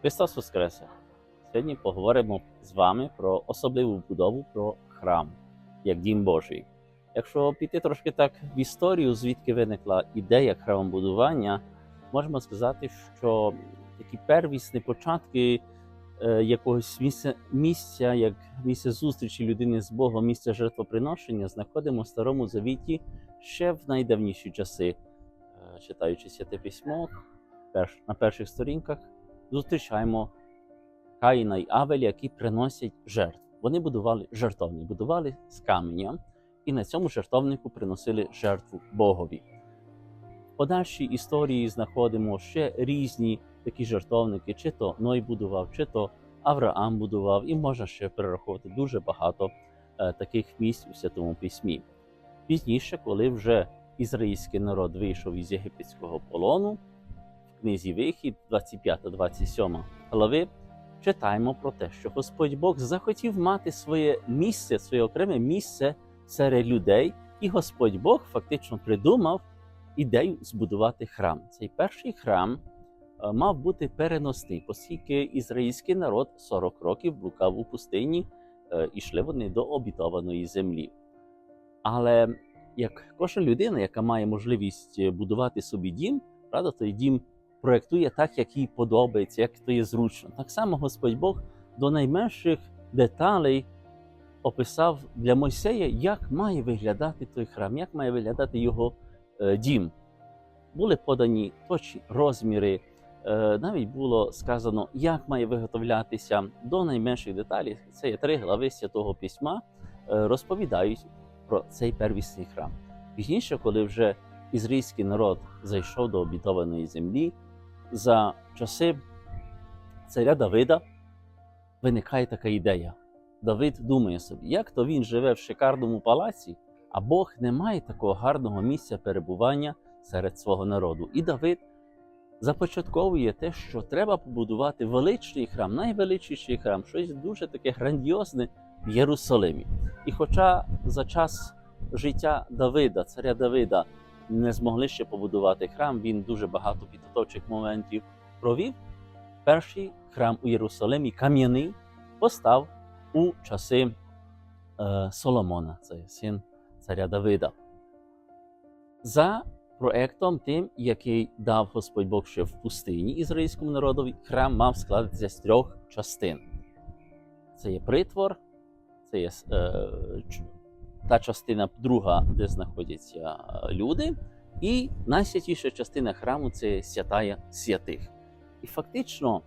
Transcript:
Христос Воскресе! Сьогодні поговоримо з вами про особливу будову, про храм як дім Божий. Якщо піти трошки так в історію, звідки виникла ідея храмобудування, можемо сказати, що такі первісні початки якогось місця, місця, як місце зустрічі людини з Богом, місце жертвоприношення, знаходимо в Старому Завіті ще в найдавніші часи. Читаючи Святе Письмо, на перших сторінках зустрічаємо Каїна і Авеля, які приносять жертву. Вони будували жертовник, будували з каменя, і на цьому жертовнику приносили жертву Богові. В подальшій історії знаходимо ще різні такі жертовники, чи то Ной будував, чи то Авраам будував, і можна ще перераховувати дуже багато е, таких місць у Святому Письмі. Пізніше, коли вже ізраїльський народ вийшов із єгипетського полону, книзі Вихід, 25-27 глави, читаємо про те, що Господь Бог захотів мати своє місце, своє окреме місце серед людей, і Господь Бог фактично придумав ідею збудувати храм. Цей перший храм е, мав бути переносний, оскільки ізраїльський народ 40 років блукав у пустині, е, і йшли вони до обітованої землі. Але як кожна людина, яка має можливість будувати собі дім, правда, той дім проєктує так, як їй подобається, як то є зручно. Так само Господь Бог до найменших деталей описав для Мойсея, як має виглядати той храм, як має виглядати його е, дім. Були подані точні розміри, е, навіть було сказано, як має виготовлятися до найменших деталей. Це є три глави Святого Письма, е, розповідають про цей первісний храм. Пізніше, коли вже ізраїльський народ зайшов до обітованої землі, за часи царя Давида виникає така ідея. Давид думає собі, як то він живе в шикарному палаці, а Бог не має такого гарного місця перебування серед свого народу. І Давид започатковує те, що треба побудувати величний храм, найвеличніший храм, щось дуже таке грандіозне в Єрусалимі. І хоча за час життя Давида, царя Давида, не змогли ще побудувати храм, він дуже багато підготовчих моментів провів. Перший храм у Єрусалимі кам'яний постав у часи е, Соломона, це син царя Давида. За проектом тим, який дав Господь Бог ще в пустині ізраїльському народові, храм мав складатися з трьох частин. Це є притвор, це є е, та частина друга, де знаходяться е, люди, і найсвятіша частина храму це святая святих. І фактично